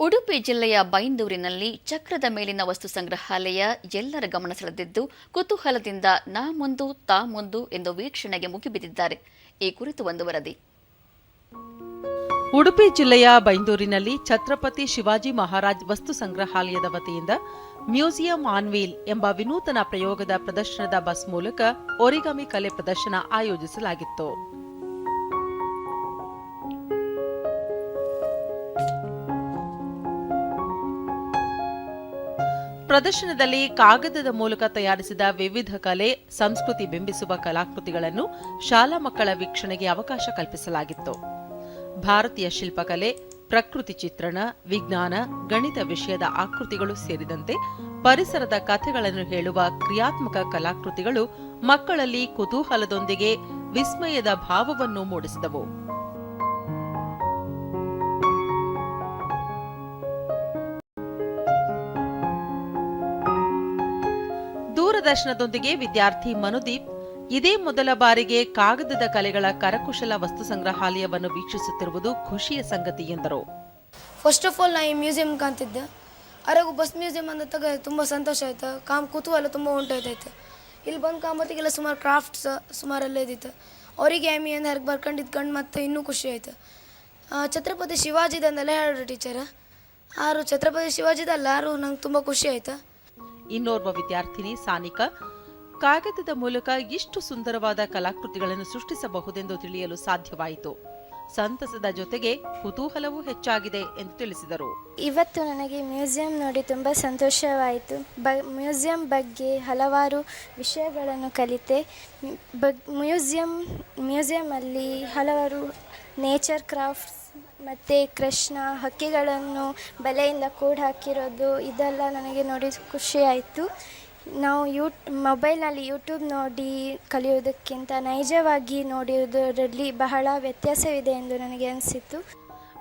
ಉಡುಪಿ ಜಿಲ್ಲೆಯ ಬೈಂದೂರಿನಲ್ಲಿ ಚಕ್ರದ ಮೇಲಿನ ವಸ್ತು ಸಂಗ್ರಹಾಲಯ ಎಲ್ಲರ ಗಮನ ಸೆಳೆದಿದ್ದು, ಕುತೂಹಲದಿಂದ ನಾ ಮುಂದು, ತಾ ಮುಂದು ಎಂದು ವೀಕ್ಷಣೆಗೆ ಮುಗಿಬಿದ್ದಿದ್ದಾರೆ. ಈ ಕುರಿತು ಒಂದು ವರದಿ. ಉಡುಪಿ ಜಿಲ್ಲೆಯ ಬೈಂದೂರಿನಲ್ಲಿ ಛತ್ರಪತಿ ಶಿವಾಜಿ ಮಹಾರಾಜ್ ವಸ್ತು ಸಂಗ್ರಹಾಲಯದ ವತಿಯಿಂದ ಮ್ಯೂಸಿಯಂ ಆನ್ ವೀಲ್ ಎಂಬ ವಿನೂತನ ಪ್ರಯೋಗದ ಪ್ರದರ್ಶನದ ಬಸ್ ಮೂಲಕ ಒರಿಗಮಿ ಕಲೆ ಪ್ರದರ್ಶನ ಆಯೋಜಿಸಲಾಗಿತ್ತು. ಪ್ರದರ್ಶನದಲ್ಲಿ ಕಾಗದದ ಮೂಲಕ ತಯಾರಿಸಿದ ವಿವಿಧ ಕಲೆ, ಸಂಸ್ಕೃತಿ ಬಿಂಬಿಸುವ ಕಲಾಕೃತಿಗಳನ್ನು ಶಾಲಾ ಮಕ್ಕಳ ವೀಕ್ಷಣೆಗೆ ಅವಕಾಶ ಕಲ್ಪಿಸಲಾಗಿತ್ತು. ಭಾರತೀಯ ಶಿಲ್ಪಕಲೆ, ಪ್ರಕೃತಿ ಚಿತ್ರಣ, ವಿಜ್ಞಾನ, ಗಣಿತ ವಿಷಯದ ಆಕೃತಿಗಳು ಸೇರಿದಂತೆ ಪರಿಸರದ ಕಥೆಗಳನ್ನು ಹೇಳುವ ಕ್ರಿಯಾತ್ಮಕ ಕಲಾಕೃತಿಗಳು ಮಕ್ಕಳಲ್ಲಿ ಕುತೂಹಲದೊಂದಿಗೆ ವಿಸ್ಮಯದ ಭಾವವನ್ನು ಮೂಡಿಸಿದವು. ದೂರದರ್ಶನದೊಂದಿಗೆ ವಿದ್ಯಾರ್ಥಿ ಮನುದೀಪ್ ಇದೇ ಮೊದಲ ಬಾರಿಗೆ ಕಾಗದದ ಕಲೆಗಳ ಕರಕುಶಲ ವಸ್ತು ಸಂಗ್ರಹಾಲಯವನ್ನು ವೀಕ್ಷಿಸುತ್ತಿರುವುದು ಖುಷಿಯ ಸಂಗತಿ ಎಂದರು. ಫಸ್ಟ್ ಆಫ್ ಆಲ್ ನಾ ಈ ಮ್ಯೂಸಿಯಂ ಕಾಣ್ತಿದ್ದೆ. ಅರಗು ಬಸ್ ಮ್ಯೂಸಿಯಂ ಅಂದ ತಗ ತುಂಬ ಸಂತೋಷ ಆಯ್ತು. ಕಾಮ್ ಕುತೂಹಲ ತುಂಬ ಉಂಟಾಯ್ತೈತೆ. ಇಲ್ಲಿ ಬಂದು ಕಾಂಬತ್ತಿಗೆಲ್ಲ ಸುಮಾರು ಕ್ರಾಫ್ಟ್ಸ್ ಸುಮಾರೆಲ್ಲ ಇದ್ದಿತ್ತು. ಅವರಿಗೆ ಆಮಿ ಅಂತ ಹರ್ಗೆ ಬರ್ಕೊಂಡಿದ್ದು ಕಂಡು ಮತ್ತೆ ಇನ್ನೂ ಖುಷಿ ಆಯ್ತು. ಛತ್ರಪತಿ ಶಿವಾಜಿದಂದೆಲ್ಲ ಹೇಳ್ರಿ ಟೀಚರ್ ಆರು ಛತ್ರಪತಿ ಶಿವಾಜಿದಲ್ಲ ಆರು ನಂಗೆ ತುಂಬ ಖುಷಿ ಆಯ್ತು. ಇನ್ನೋರ್ವ ವಿದ್ಯಾರ್ಥಿನಿ ಸಾನಿಕಾ. ಕಾಗದದ ಮೂಲಕ ಇಷ್ಟು ಸುಂದರವಾದ ಕಲಾಕೃತಿಗಳನ್ನು ಸೃಷ್ಟಿಸಬಹುದೆಂದು ತಿಳಿಯಲು ಸಾಧ್ಯವಾಯಿತು. ಸಂತಸದ ಜೊತೆಗೆ ಕುತೂಹಲವೂ ಹೆಚ್ಚಾಗಿದೆ ಎಂದು ತಿಳಿಸಿದರು. ಇವತ್ತು ನನಗೆ ಮ್ಯೂಸಿಯಂ ನೋಡಿ ತುಂಬ ಸಂತೋಷವಾಯಿತು. ಬ, ಮ್ಯೂಸಿಯಂ ಬಗ್ಗೆ ಹಲವಾರು ವಿಷಯಗಳನ್ನು ಕಲಿತೆ. ಬಗ್, ಮ್ಯೂಸಿಯಂ ಮ್ಯೂಸಿಯಮಲ್ಲಿ ಹಲವಾರು ನೇಚರ್ ಕ್ರಾಫ್ಟ್ಸ್ ಮತ್ತು ಕೃಷ್ಣ ಹಕ್ಕಿಗಳನ್ನು ಬಲೆಯಿಂದ ಕೂಡ ಹಾಕಿರೋದು ಇದೆಲ್ಲ ನನಗೆ ನೋಡಿ ಖುಷಿಯಾಯಿತು ನಾವು ಯೂ ಮೊಬೈಲ್ನಲ್ಲಿ ಯೂಟ್ಯೂಬ್ ನೋಡಿ ಕಲಿಯೋದಕ್ಕಿಂತ ನೈಜವಾಗಿ ನೋಡಿರೋದರಲ್ಲಿ ಬಹಳ ವ್ಯತ್ಯಾಸವಿದೆ ಎಂದು ನನಗೆ ಅನಿಸಿತು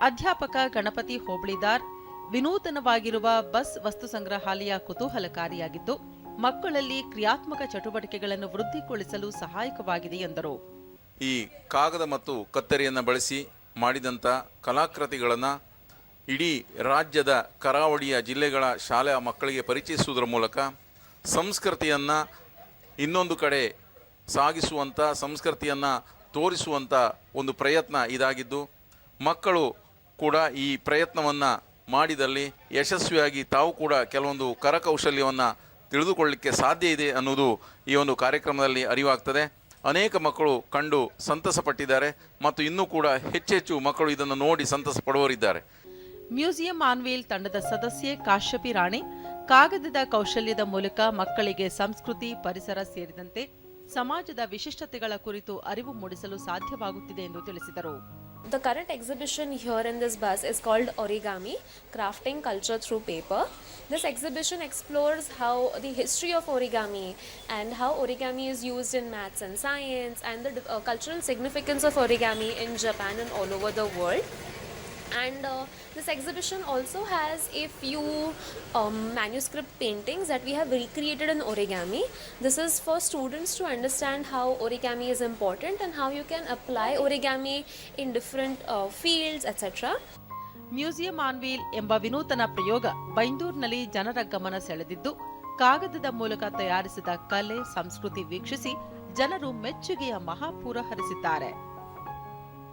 ಅಧ್ಯಾಪಕ ಗಣಪತಿ ಹೋಬಳಿದಾರ್ ವಿನೂತನವಾಗಿರುವ ಬಸ್ ವಸ್ತು ಸಂಗ್ರಹಾಲಯ ಕುತೂಹಲಕಾರಿಯಾಗಿದ್ದು ಮಕ್ಕಳಲ್ಲಿ ಕ್ರಿಯಾತ್ಮಕ ಚಟುವಟಿಕೆಗಳನ್ನು ವೃದ್ಧಿಗೊಳಿಸಲು ಸಹಾಯಕವಾಗಿದೆ ಎಂದರು. ಈ ಕಾಗದ ಮತ್ತು ಕತ್ತರಿಯನ್ನು ಬಳಸಿ ಮಾಡಿದಂಥ ಕಲಾಕೃತಿಗಳನ್ನು ಇಡೀ ರಾಜ್ಯದ ಕರಾವಳಿಯ ಜಿಲ್ಲೆಗಳ ಶಾಲೆಯ ಮಕ್ಕಳಿಗೆ ಪರಿಚಯಿಸುವುದರ ಮೂಲಕ ಸಂಸ್ಕೃತಿಯನ್ನು ಇನ್ನೊಂದು ಕಡೆ ಸಾಗಿಸುವಂಥ ಸಂಸ್ಕೃತಿಯನ್ನು ತೋರಿಸುವಂಥ ಒಂದು ಪ್ರಯತ್ನ ಇದಾಗಿದ್ದು, ಮಕ್ಕಳು ಕೂಡ ಈ ಪ್ರಯತ್ನವನ್ನು ಮಾಡಿದಲ್ಲಿ ಯಶಸ್ವಿಯಾಗಿ ತಾವು ಕೂಡ ಕೆಲವೊಂದು ಕರಕೌಶಲ್ಯವನ್ನು ತಿಳಿದುಕೊಳ್ಳಲಿಕ್ಕೆ ಸಾಧ್ಯ ಇದೆ ಅನ್ನೋದು ಈ ಒಂದು ಕಾರ್ಯಕ್ರಮದಲ್ಲಿ ಅರಿವಾಗ್ತದೆ. ಅನೇಕ ಮಕ್ಕಳು ಕಂಡು ಸಂತಸ ಪಟ್ಟಿದ್ದಾರೆ ಮತ್ತು ಇನ್ನೂ ಕೂಡ ಹೆಚ್ಚೆಚ್ಚು ಮಕ್ಕಳು ಇದನ್ನು ನೋಡಿ ಸಂತಸ ಪಡುವವರಿದ್ದಾರೆ ಮ್ಯೂಸಿಯಂ ಆನ್ವೇಲ್ ತಂಡದ ಸದಸ್ಯೆ ಕಾಶ್ಯಪಿ ರಾಣಿ, ಕಾಗದದ ಕೌಶಲ್ಯದ ಮೂಲಕ ಮಕ್ಕಳಿಗೆ ಸಂಸ್ಕೃತಿ, ಪರಿಸರ ಸೇರಿದಂತೆ ಸಮಾಜದ ವಿಶಿಷ್ಟತೆಗಳ ಕುರಿತು ಅರಿವು ಮೂಡಿಸಲು ಸಾಧ್ಯವಾಗುತ್ತಿದೆ ಎಂದು ತಿಳಿಸಿದರು. The current exhibition here in this bus is called Origami Crafting Culture Through Paper. This exhibition explores how the history of origami and how origami is used in maths and science and the uh, cultural significance of origami in Japan and all over the world. And uh, this exhibition also has a few um, manuscript paintings that we have recreated in origami. This is for students to understand how origami is important and how you can apply origami in different uh, fields, etc. Museum on wheel ಎಂಬ ವಿನೂತನ ಪ್ರಯೋಗ ಬೈಂದೂರಿನಲ್ಲಿ ಜನರ ಗಮನ ಸೆಳೆದಿದ್ದು ಕಾಗದದ ಮೂಲಕ ತಯಾರಿಸಿದ ಕಲೆ ಸಂಸ್ಕೃತಿ ವೀಕ್ಷಿಸಿ ಜನರು ಮೆಚ್ಚುಗೆಯ ಮಹಾಪೂರ ಹರಿಸಿದ್ದಾರೆ